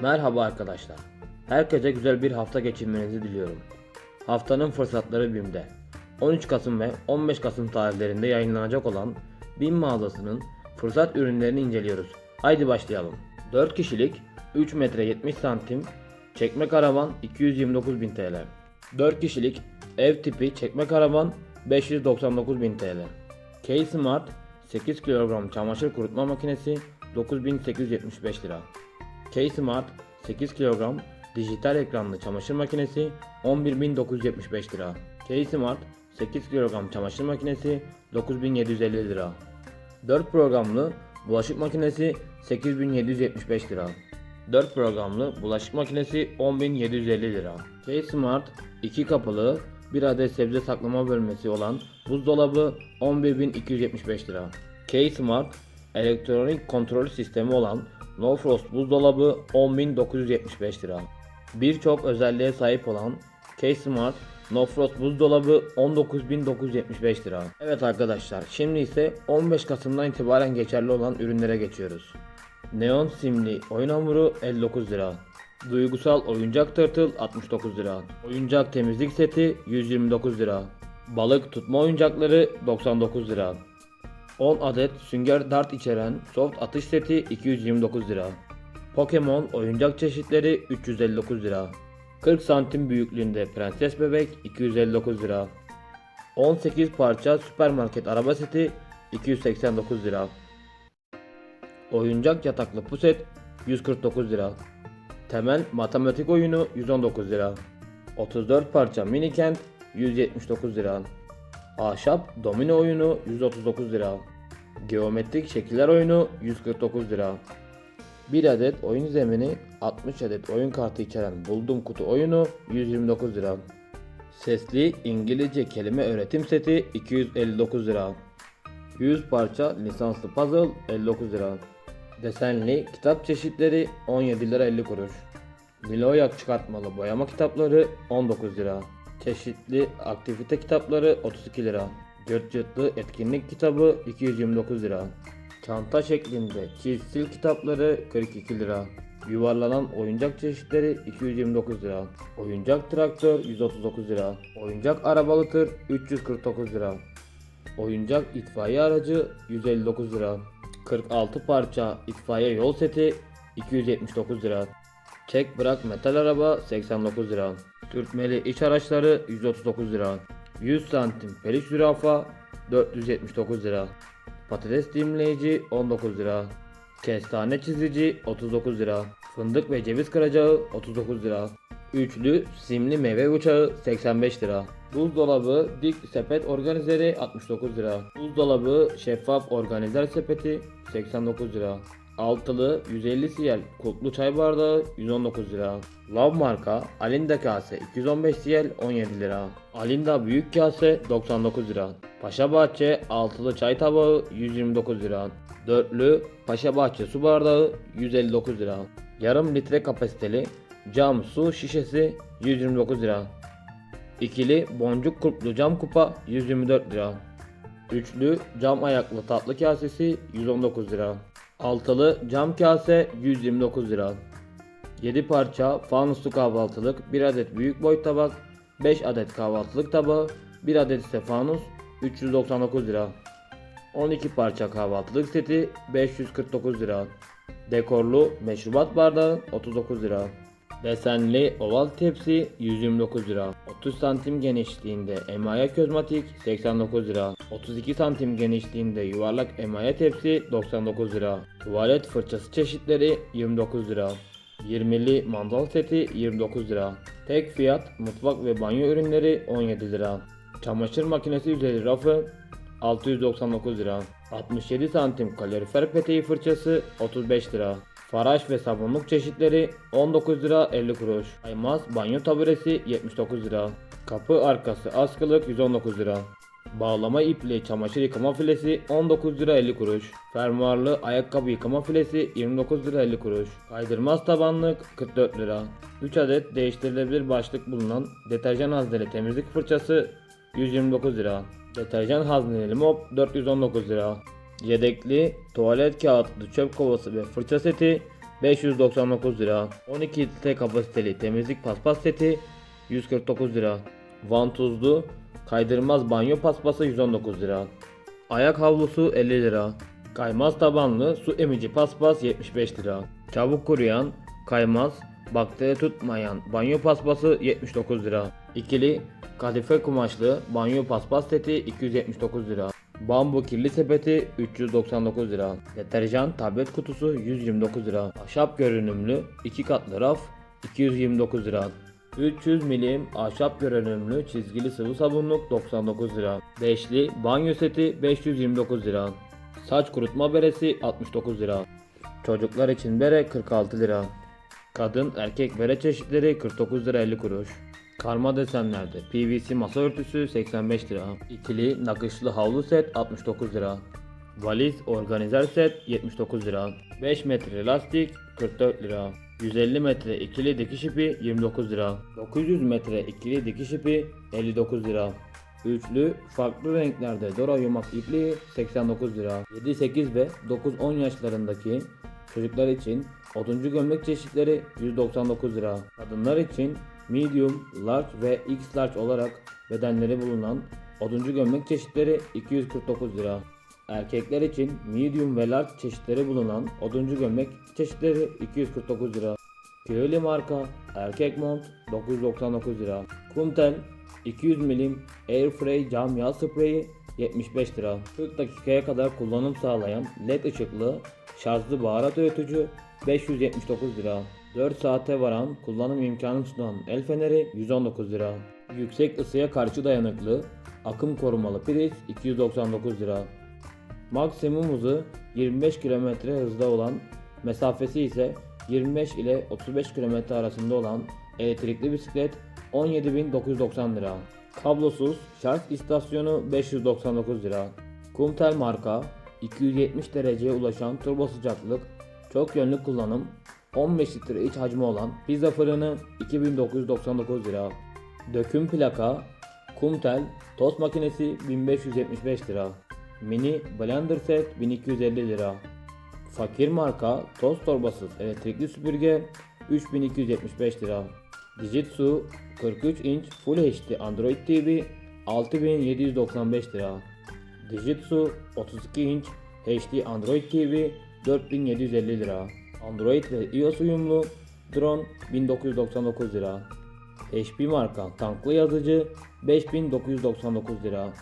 Merhaba arkadaşlar. Herkese güzel bir hafta geçirmenizi diliyorum. Haftanın fırsatları BİM'de. 13 Kasım ve 15 Kasım tarihlerinde yayınlanacak olan BİM mağazasının fırsat ürünlerini inceliyoruz. Haydi başlayalım. 4 kişilik 3 metre 70 santim çekme karavan 229.000 TL. 4 kişilik ev tipi çekme karavan 599.000 TL. K-Smart 8 kilogram çamaşır kurutma makinesi 9875 lira. K-Smart 8 kilogram dijital ekranlı çamaşır makinesi 11.975 lira. K-Smart 8 kilogram çamaşır makinesi 9.750 lira. 4 programlı bulaşık makinesi 8775 lira. 4 programlı bulaşık makinesi 10.750 lira. K-Smart 2 kapılı 1 adet sebze saklama bölmesi olan buzdolabı 11.275 lira. K-Smart elektronik kontrol sistemi olan No Frost buzdolabı 10.975 lira. Birçok özelliğe sahip olan K-Smart No Frost buzdolabı 19.975 lira. Evet arkadaşlar şimdi ise 15 Kasım'dan itibaren geçerli olan ürünlere geçiyoruz. Neon simli oyun hamuru 59 lira. Duygusal oyuncak tırtıl 69 lira. Oyuncak temizlik seti 129 lira. Balık tutma oyuncakları 99 lira. 10 adet sünger dart içeren soft atış seti 229 lira. Pokemon oyuncak çeşitleri 359 lira. 40 santim büyüklüğünde prenses bebek 259 lira. 18 parça süpermarket araba seti 289 lira. Oyuncak yataklı puset 149 lira. Temel matematik oyunu 119 lira. 34 parça mini kent 179 lira. Ahşap domino oyunu 139 lira. Geometrik şekiller oyunu 149 lira. 1 adet oyun zemini 60 adet oyun kartı içeren buldum kutu oyunu 129 lira. Sesli İngilizce kelime öğretim seti 259 lira. 100 parça lisanslı puzzle 59 lira. Desenli kitap çeşitleri 17 lira 50 kuruş. Miloyak çıkartmalı boyama kitapları 19 lira. Çeşitli aktivite kitapları 32 lira. Cırt cırtlı etkinlik kitabı 229 lira. Çanta şeklinde çizsil kitapları 42 lira. Yuvarlanan oyuncak çeşitleri 229 lira. Oyuncak traktör 139 lira. Oyuncak arabalı tır 349 lira. Oyuncak itfaiye aracı 159 lira. 46 parça itfaiye yol seti 279 lira. Çek bırak metal araba 89 lira. Sürtmeli iç araçları 139 lira. 100 santim peluş zürafa 479 lira. Patates dilimleyici 19 lira. Kestane çizici 39 lira. Fındık ve ceviz kıracağı 39 lira. Üçlü simli meyve bıçağı 85 lira. Buzdolabı dik sepet organizeri 69 lira. Buzdolabı şeffaf organizer sepeti 89 lira. Altılı 150 cl kulplu çay bardağı 119 lira. Lav marka Alinda kase 215 cl 17 lira. Alinda büyük kase 99 lira. Paşa Bahçe altılı çay tabağı 129 lira. Dörtlü Paşa Bahçe su bardağı 159 lira. Yarım litre kapasiteli cam su şişesi 129 lira. İkili boncuk kulplu cam kupa 124 lira. Üçlü cam ayaklı tatlı kasesi 119 lira. Altılı cam kase 129 lira. 7 parça fanuslu kahvaltılık, 1 adet büyük boy tabak, 5 adet kahvaltılık tabağı, 1 adet ise fanus 399 lira. 12 parça kahvaltılık seti 549 lira. Dekorlu meşrubat bardağı 39 lira. Desenli oval tepsi 129 lira. 30 santim genişliğinde emaye közmatik 89 lira. 32 santim genişliğinde yuvarlak emaye tepsi 99 lira. Tuvalet fırçası çeşitleri 29 lira. 20'li mandal seti 29 lira. Tek fiyat mutfak ve banyo ürünleri 17 lira. Çamaşır makinesi üzeri rafı 699 lira. 67 santim kalorifer peteği fırçası 35 lira. Faraş ve sabunluk çeşitleri 19 lira 50 kuruş. Aymaz banyo taburesi 79 lira. Kapı arkası askılık 119 lira. Bağlama ipli çamaşır yıkama filesi 19 lira 50 kuruş. Fermuarlı ayakkabı yıkama filesi 29 lira 50 kuruş. Kaydırmaz tabanlık 44 lira. 3 adet değiştirilebilir başlık bulunan deterjan hazneli temizlik fırçası 129 lira. Deterjan hazneli mop 419 lira. Yedekli tuvalet kağıtlı çöp kovası ve fırça seti 599 lira. 12 litre kapasiteli temizlik paspas seti 149 lira. Vantuzlu kaydırmaz banyo paspası 119 lira. Ayak havlusu 50 lira. Kaymaz tabanlı su emici paspas 75 lira. Çabuk kuruyan, kaymaz, bakteri tutmayan banyo paspası 79 lira. İkili kadife kumaşlı banyo paspas seti 279 lira. Bambu kirli sepeti 399 lira. Deterjan tablet kutusu 129 lira. Ahşap görünümlü 2 katlı raf 229 lira. 300 milim ahşap görünümlü çizgili sıvı sabunluk 99 lira. Beşli banyo seti 529 lira. Saç kurutma beresi 69 lira. Çocuklar için bere 46 lira. Kadın erkek bere çeşitleri 49 lira 50 kuruş. Karma desenlerde PVC masa örtüsü 85 lira. İkili nakışlı havlu set 69 lira. Valiz organizer set 79 lira. 5 metre lastik 44 lira. 150 metre ikili dikiş ipi 29 lira. 900 metre ikili dikiş ipi 59 lira. Üçlü farklı renklerde Dora yumak ipliği 89 lira. 7-8 ve 9-10 yaşlarındaki çocuklar için oduncu gömlek çeşitleri 199 lira. Kadınlar için medium, large ve x large olarak bedenleri bulunan oduncu gömlek çeşitleri 249 lira. Erkekler için medium ve large çeşitleri bulunan oduncu gömlek çeşitleri 249 lira. Pirelli marka erkek mont 999 lira. Kumtel 200 milim Airfray cam yağ spreyi 75 lira. 40 dakikaya kadar kullanım sağlayan led ışıklı şarjlı baharat öğütücü 579 lira. 4 saate varan kullanım imkanı sunan el feneri 119 lira. Yüksek ısıya karşı dayanıklı akım korumalı priz 299 lira. Maksimum hızı 25 km hızda olan, mesafesi ise 25 ile 35 km arasında olan elektrikli bisiklet 17.990 lira. Kablosuz şarj istasyonu 599 lira. Kumtel marka 270 dereceye ulaşan turbo sıcaklık, çok yönlü kullanım, 15 litre iç hacmi olan pizza fırını 2999 lira. Döküm plaka, Kumtel tost makinesi 1575 lira. Mini blender set 1250 lira. Fakir marka toz torbasız elektrikli süpürge 3275 lira. Dijitsu 43 inç Full HD Android TV 6795 lira. Dijitsu 32 inç HD Android TV 4750 lira. Android ve iOS uyumlu drone 1999 lira. HP marka tanklı yazıcı 5999 lira.